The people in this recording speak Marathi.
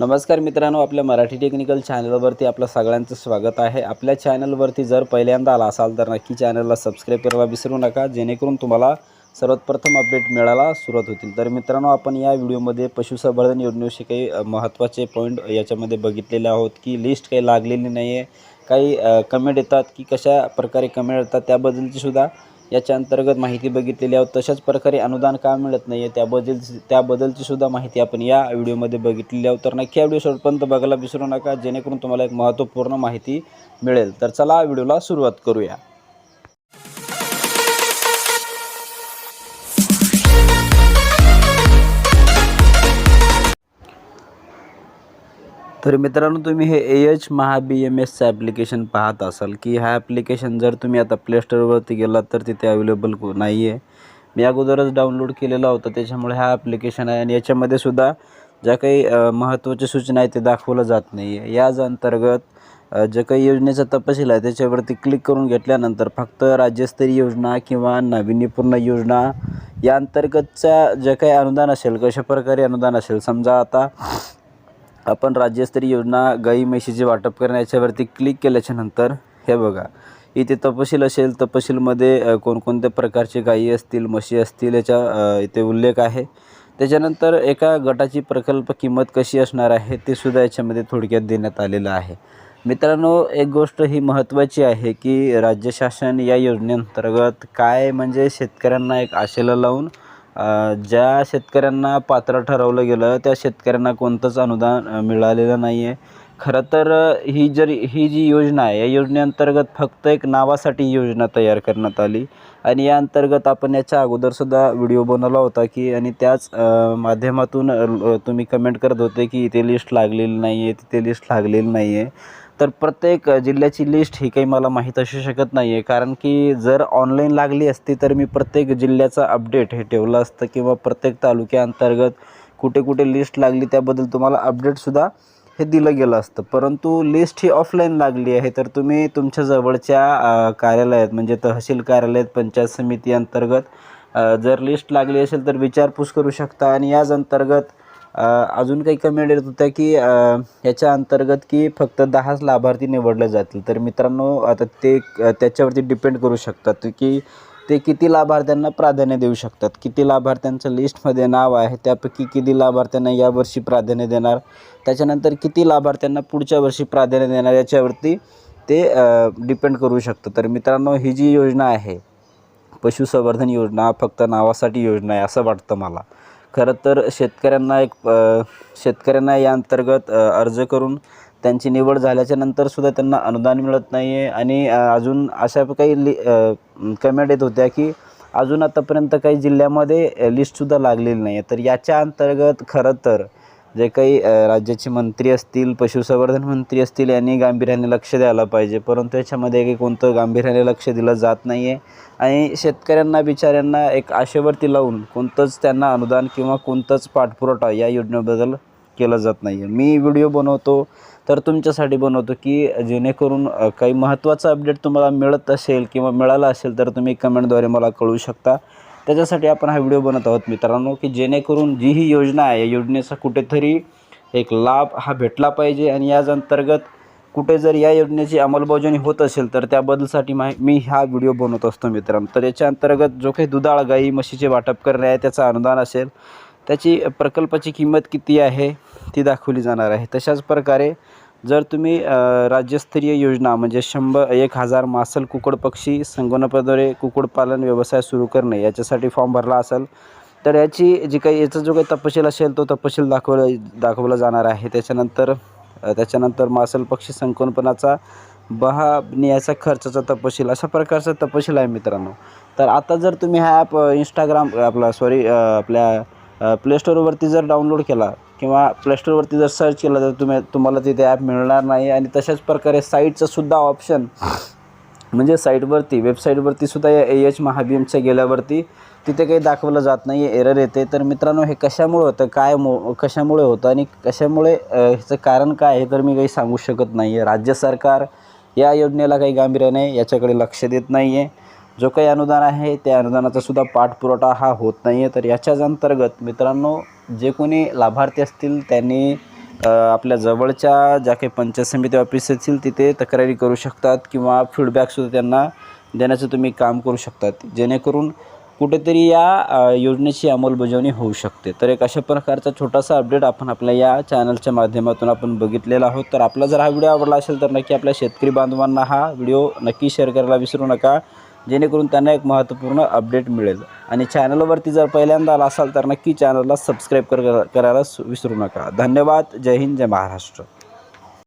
नमस्कार मित्रांनो आपल्या मराठी टेक्निकल चॅनलवरती आपलं सगळ्यांचं स्वागत आहे. आपल्या चॅनलवरती जर पहिल्यांदा आला असाल तर नक्की चॅनलला सबस्क्राईब करायला विसरू नका जेणेकरून तुम्हाला सर्वात प्रथम अपडेट मिळायला सुरुवात होतील. तर मित्रांनो आपण या व्हिडिओमध्ये पशुसंवर्धन योजनेविषयी काही महत्त्वाचे पॉईंट याच्यामध्ये बघितलेले आहोत की लिस्ट काही लागलेली नाही आहे काही कमेंट येतात की कशा प्रकारे कमेंट येतात त्याबद्दलची सुद्धा याच्या अंतर्गत माहिती बघितलेली आहोत. तशाच प्रकारे अनुदान का मिळत नाही आहे त्याबद्दल त्याबद्दलची सुद्धा माहिती आपण या व्हिडिओमध्ये बघितलेली आहोत. तर नक्की या व्हिडिओ शेवटपर्यंत बघायला विसरू नका. जेणेकरून तुम्हाला एक महत्त्वपूर्ण माहिती मिळेल. तर चला व्हिडिओला सुरुवात करूया. तर मित्रांनो तुम्ही हे A H Maha B M एसचं ॲप्लिकेशन पाहत असाल की हा ॲप्लिकेशन जर तुम्ही आता प्लेस्टोरवरती गेलात तर तिथे अवेलेबल नाही आहे मी अगोदरच डाउनलोड केलेला होता त्याच्यामुळे हा ॲप्लिकेशन आहे आणि याच्यामध्ये सुद्धा ज्या काही महत्त्वाच्या सूचना आहेत ते दाखवलं जात नाही आहे याच अंतर्गत जे काही योजनेचा तपशील आहे त्याच्यावरती क्लिक करून घेतल्यानंतर फक्त राज्यस्तरीय योजना किंवा नाविन्यपूर्ण योजना या अंतर्गतच्या जे काही अनुदान असेल कशा प्रकारे अनुदान असेल समजा आता आपण राज्यस्तरीय योजना गाई म्हशीचे वाटप करणं याच्यावरती क्लिक केल्याच्यानंतर हे बघा. इथे तपशील असेल तपशीलमध्ये कोणकोणत्या प्रकारचे गायी असतील म्हशी असतील याचा इथे उल्लेख आहे. त्याच्यानंतर एका गटाची प्रकल्प किंमत कशी असणार आहे ते सुद्धा याच्यामध्ये थोडक्यात देण्यात आलेलं आहे. मित्रांनो एक गोष्ट ही महत्त्वाची आहे की राज्य शासन या योजनेअंतर्गत काय म्हणजे शेतकऱ्यांना एक आशेला लावून ज्या शेतकऱ्यांना पात्र ठरवलं गेलं त्या शेतकऱ्यांना कोणतंच अनुदान मिळालेलं नाही आहे खरं तर ही जर ही जी योजना आहे या योजनेअंतर्गत फक्त एक नावासाठी योजना तयार करण्यात आली. आणि या अंतर्गत आपण याच्या अगोदरसुद्धा व्हिडिओ बनवला होता की आणि त्याच माध्यमातून तुम्ही कमेंट करत होते की इथे लिस्ट लागलेली नाही आहे तिथे लिस्ट लागलेली नाही आहे तर प्रत्येक जिल्ह्याची लिस्ट ही काही मला माहीत असू शकत नाही आहे कारण की जर ऑनलाईन लागली असती तर मी प्रत्येक जिल्ह्याचा अपडेट हे ठेवलं असतं किंवा प्रत्येक तालुक्याअंतर्गत कुठे कुठे लिस्ट लागली त्याबद्दल तुम्हाला अपडेटसुद्धा हे दिलं गेलं असतं. परंतु लिस्ट ही ऑफलाईन लागली आहे. तर तुम्ही तुमच्या जवळच्या कार्यालयात म्हणजे तहसील कार्यालयात पंचायत समिती अंतर्गत जर लिस्ट लागली असेल तर विचारपूस करू शकता आणि याच अंतर्गत अजून काही कमेंट येत होत्या की याच्या अंतर्गत की फक्त दहाच लाभार्थी निवडले जातील. तर मित्रांनो आता ते त्याच्यावरती डिपेंड करू शकतात की ते किती लाभार्थ्यांना प्राधान्य देऊ शकतात. किती लाभार्थ्यांचं लिस्टमध्ये नाव आहे त्यापैकी किती लाभार्थ्यांना यावर्षी प्राधान्य देणार त्याच्यानंतर किती लाभार्थ्यांना पुढच्या वर्षी प्राधान्य देणार याच्यावरती ते डिपेंड करू शकतं तर मित्रांनो ही जी योजना आहे पशुसंवर्धन योजना फक्त नावासाठी योजना आहे असं वाटतं मला. खरं तर शेतकऱ्यांना एक शेतकऱ्यांना या अंतर्गत अर्ज करून त्यांची निवड झाल्याच्या नंतरसुद्धा त्यांना अनुदान मिळत नाही आहे आणि अजून अशा काही लि कमेंट येत होत्या की अजून आतापर्यंत काही जिल्ह्यामध्ये लिस्टसुद्धा लागलेली नाही आहे तर याच्या अंतर्गत खरं तर जे काही राज्याचे मंत्री असतील पशुसंवर्धन मंत्री असतील यांनी गांभीर्याने लक्ष द्यायला पाहिजे. परंतु याच्यामध्ये काही कोणतं गांभीर्याने लक्ष दिलं जात नाही आहे आणि शेतकऱ्यांना बिचाऱ्यांना एक आशेवरती लावून कोणतंच त्यांना अनुदान किंवा कोणतंच पाठपुरवठा या योजनेबद्दल केला जात नाही आहे मी व्हिडिओ बनवतो तर तुमच्यासाठी बनवतो की जेणेकरून काही महत्त्वाचा अपडेट तुम्हाला मिळत असेल किंवा मिळाला असेल तर तुम्ही कमेंटद्वारे मला कळवू शकता. त्याच्यासाठी आपण हा व्हिडिओ बनत आहोत मित्रांनो की जेणेकरून जी ही योजना आहे या योजनेचा कुठेतरी एक लाभ हा भेटला पाहिजे आणि याच अंतर्गत कुठे जर या योजनेची अंमलबजावणी होत असेल तर त्याबद्दलसाठी माहि मी हा व्हिडिओ बनवत असतो मित्रांनो. तर याच्या अंतर्गत जो काही दुधाळ गाई म्हशीचे वाटप करणे आहे त्याचं अनुदान असेल त्याची प्रकल्पाची किंमत किती आहे ती दाखवली जाणार आहे. तशाच प्रकारे जर तुम्ही राज्यस्तरीय योजना म्हणजे शंभर एक हजार मासल कुकड पक्षी संगोपनाद्वारे कुक्कुटपालन व्यवसाय सुरू करणे याच्यासाठी फॉर्म भरला असेल तर याची जी काही याचा जो काही तपशील असेल तो तपशील दाखवला दाखवला जाणार आहे. त्याच्यानंतर त्याच्यानंतर मासल पक्षी संकोलपनाचा बहा न्यायचा खर्चाचा तपशील अशा प्रकारचा तपशील आहे मित्रांनो. तर आता जर तुम्ही हा ॲप इंस्टाग्राम आपला सॉरी आपल्या प्लेस्टोरवरती जर डाउनलोड केला किंवा प्ले जर सर्च केलं तर तुम्ही तुम्हाला तिथे ॲप मिळणार नाही. आणि तशाच प्रकारे साईटचंसुद्धा ऑप्शन म्हणजे साईटवरती वेबसाईटवरती सुद्धा या ए एच महाबीमच्या गेल्यावरती तिथे काही दाखवलं जात नाही आहे एरर येते. तर मित्रांनो हे कशामुळे होतं काय मो कशामुळे होतं आणि कशामुळे ह्याचं कारण काय आहे तर मी काही सांगू शकत नाही आहे राज्य सरकार या योजनेला काही गांभीर्याने याच्याकडे लक्ष देत नाही आहे जो काही अनुदान आहे त्या अनुदानाचा सुद्धा पाठपुरवठा हा होत नाही आहे तर याच्याच अंतर्गत मित्रांनो जे कोणी लाभार्थी असतील त्यांनी आपल्या जवळच्या ज्या काही पंचायत समिती ऑफिस असतील तिथे तक्रारी करू शकतात किंवा फीडबॅकसुद्धा त्यांना देण्याचं तुम्ही काम करू शकतात. जेणेकरून कुठेतरी या योजनेची अंमलबजावणी होऊ शकते. तर एक अशा प्रकारचा छोटासा अपडेट आपण आपल्या या चॅनलच्या माध्यमातून आपण बघितलेला आहोत. तर आपला जर हा व्हिडिओ आवडला असेल तर नक्की आपल्या शेतकरी बांधवांना हा व्हिडिओ नक्की शेअर करायला विसरू नका. जेणेकरून त्यांना एक महत्त्वपूर्ण अपडेट मिळेल. आणि चॅनलवरती जर पहिल्यांदा आला असाल तर नक्की चॅनलला सबस्क्राईब कर करायला विसरू नका. धन्यवाद. जय हिंद. जय महाराष्ट्र.